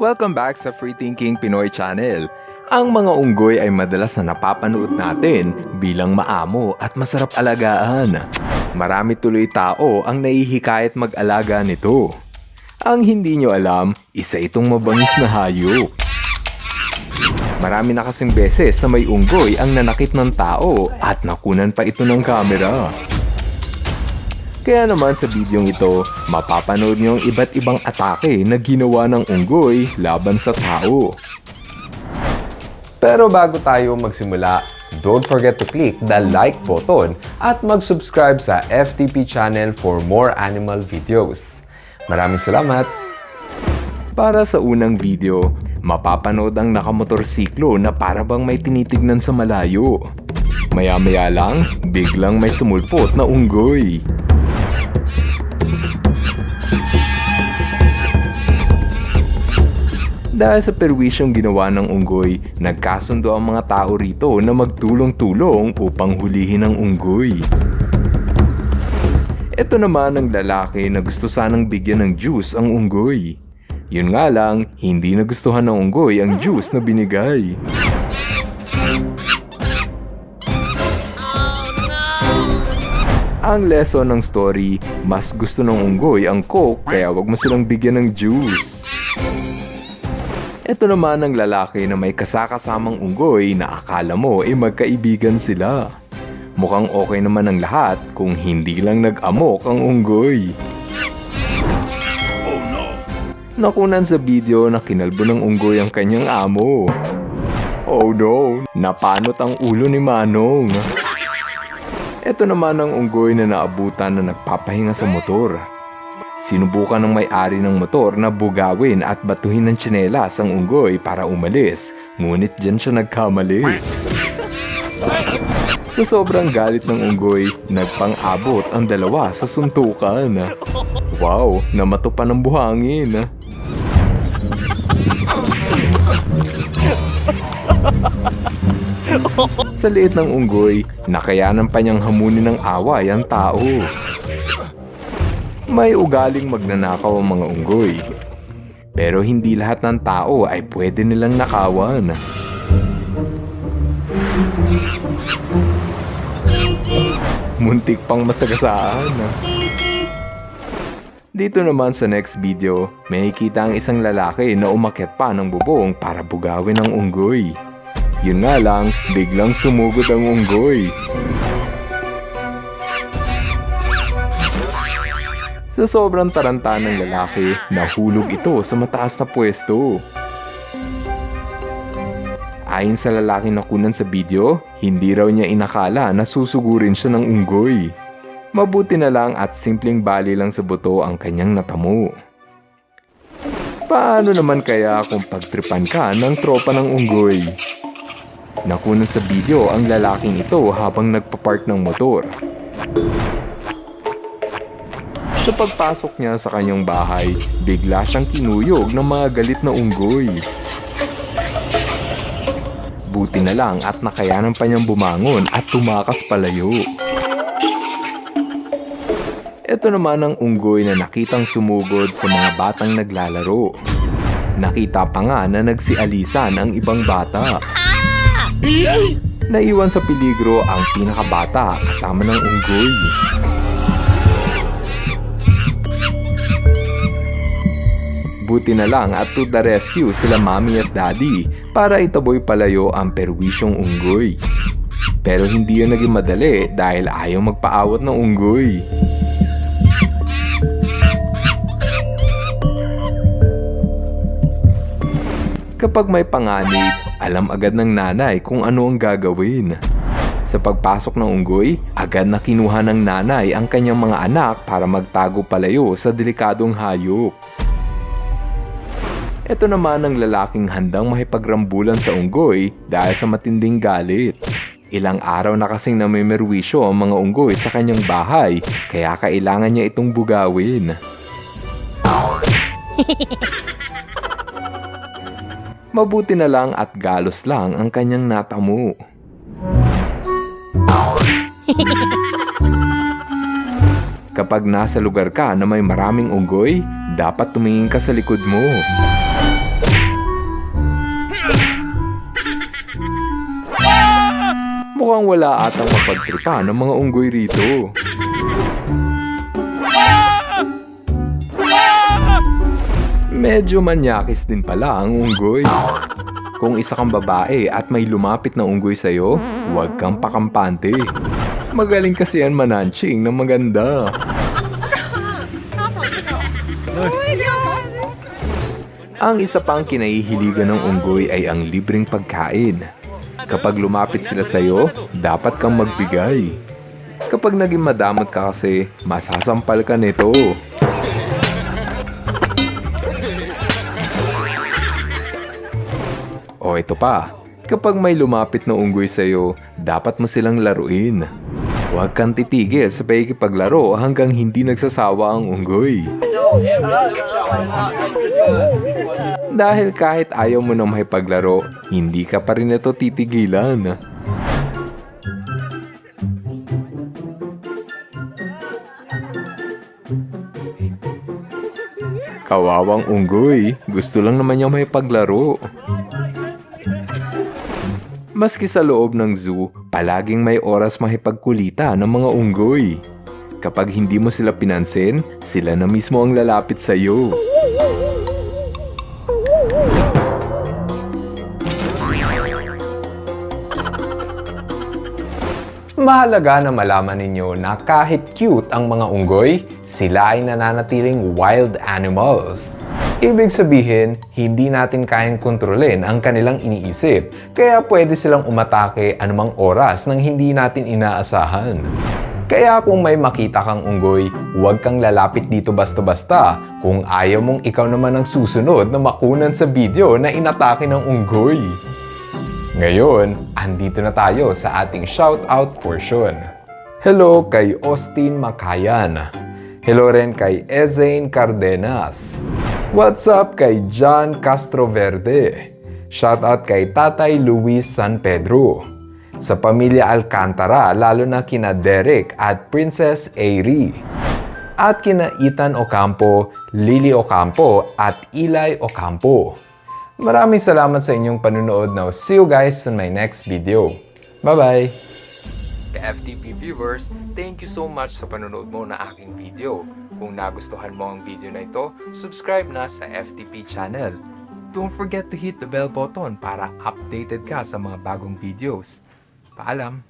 Welcome back sa Free Thinking Pinoy Channel. Ang mga unggoy ay madalas na napapanood natin bilang maamo at masarap alagaan. Marami tuloy tao ang naihikayat mag-alaga nito. Ang hindi nyo alam, isa itong mabangis na hayop. Marami na kasing beses na may unggoy ang nanakit ng tao at nakunan pa ito ng kamera. Kaya naman sa bidyong ito, mapapanood niyo ang iba't ibang atake na ginawa ng unggoy laban sa tao. Pero bago tayo magsimula, don't forget to click the like button at mag-subscribe sa FTP channel for more animal videos. Maraming salamat! Para sa unang video, mapapanood ang nakamotorsiklo na para bang may tinitignan sa malayo. Maya-maya lang, biglang may sumulpot na unggoy. Dahil sa perwisyong ginawa ng unggoy, nagkasundo ang mga tao rito na magtulong-tulong upang hulihin ang unggoy. Ito naman ang lalaki na gusto sanang bigyan ng juice ang unggoy. Yun nga lang, hindi nagustuhan ng unggoy ang juice na binigay. Ang lesson ng story, mas gusto ng unggoy ang coke kaya wag mo silang bigyan ng juice. Ito naman ang lalaki na may kasakasamang unggoy na akala mo ay magkaibigan sila. Mukhang okay naman ang lahat kung hindi lang nag-amok ang unggoy. Nakunan sa video na kinalbo ng unggoy ang kanyang amo. Oh no, napanot ang ulo ni Manong. Ito naman ang unggoy na naabutan na nagpapahinga sa motor. Sinubukan ng may-ari ng motor na bugawin at batuhin ng tsinelas ang unggoy para umalis, ngunit dyan siya nagkamali. Sa sobrang galit ng unggoy, nagpang-abot ang dalawa sa suntukan. Wow, namato pa ng buhangin. Sa liit ng unggoy, nakayanan pa niyang hamunin ng away ang tao. May ugaling magnanakaw ang mga unggoy. Pero hindi lahat ng tao ay pwede nilang nakawan. Muntik pang masagasaan. Dito naman sa next video, may kita ang isang lalaki na umakyat pa ng bubong para bugawin ang unggoy. Yun nga lang, biglang sumugod ang unggoy. Sa sobrang taranta ng lalaki, nahulog ito sa mataas na pwesto. Ayon sa lalaking nakunan sa video, hindi raw niya inakala na susugurin siya ng unggoy. Mabuti na lang at simpleng bali lang sa buto ang kanyang natamo. Paano naman kaya kung pagtripan ka ng tropa ng unggoy? Nakunan sa video ang lalaking ito habang nagpapark ng motor. Sa pagpasok niya sa kanyang bahay, bigla siyang kinuyog ng mga galit na unggoy. Buti na lang at nakayanan pa niyang bumangon at tumakas palayo. Ito naman ang unggoy na nakitang sumugod sa mga batang naglalaro. Nakita pa nga na nagsialisan ang ibang bata. Naiwan sa peligro ang pinakabata kasama ng unggoy. Buti na lang at to the rescue sila mami at daddy para itaboy palayo ang perwisyong unggoy. Pero hindi yun naging madali dahil ayaw magpaawat ng unggoy. Kapag may panganib, alam agad ng nanay kung ano ang gagawin. Sa pagpasok ng unggoy, agad na kinuha ng nanay ang kanyang mga anak para magtago palayo sa delikadong hayop. Ito naman ang lalaking handang mahipagrambulan sa unggoy dahil sa matinding galit. Ilang araw na kasing namimerwisyo ang mga unggoy sa kanyang bahay kaya kailangan niya itong bugawin. Mabuti na lang at galos lang ang kanyang natamo. Kapag nasa lugar ka na may maraming unggoy, dapat tumingin ka sa likod mo. Mukhang wala atang mapagtripa ng mga unggoy rito. Medyo manyakis din pala ang unggoy. Kung isa kang babae at may lumapit na unggoy sa'yo, huwag kang pakampante. Magaling kasi yan mananching ng maganda. Ang isa pang kinahihiligan ng unggoy ay ang libreng pagkain. Kapag lumapit sila sa'yo, dapat kang magbigay. Kapag naging madamot ka kasi, masasampal ka nito. O ito pa, kapag may lumapit na unggoy sa'yo, dapat mo silang laruin. Huwag kang titigil sa pakikipaglaro hanggang hindi nagsasawa ang unggoy. Dahil kahit ayaw mo na makipaglaro, hindi ka pa rin ito titigilan. Kawawang unggoy, gusto lang naman niya may paglaro. Maski sa loob ng zoo, palaging may oras makipagkulita ng mga unggoy. Kapag hindi mo sila pinansin, sila na mismo ang lalapit sa iyo. Mahalaga na malaman ninyo na kahit cute ang mga unggoy, sila ay nananatiling wild animals. Ibig sabihin, hindi natin kayang kontrolin ang kanilang iniisip, kaya pwede silang umatake anumang oras nang hindi natin inaasahan. Kaya kung may makita kang unggoy, huwag kang lalapit dito basta-basta kung ayaw mong ikaw naman ang susunod na makunan sa video na inatake ng unggoy. Ngayon, andito na tayo sa ating shoutout portion. Hello kay Austin Makayan. Hello rin kay Ezain Cardenas. What's up kay John Castroverde. Shoutout kay Tatay Luis San Pedro. Sa pamilya Alcantara, lalo na kina Derek at Princess Airy. At kina Ethan Ocampo, Lily Ocampo at Eli Ocampo. Maraming salamat sa inyong panunood now. See you guys in my next video. Bye-bye! FTP viewers, thank you so much sa panonood mo na aking video. Kung nagustuhan mo ang video na ito, subscribe na sa FTP channel. Don't forget to hit the bell button para updated ka sa mga bagong videos. Paalam!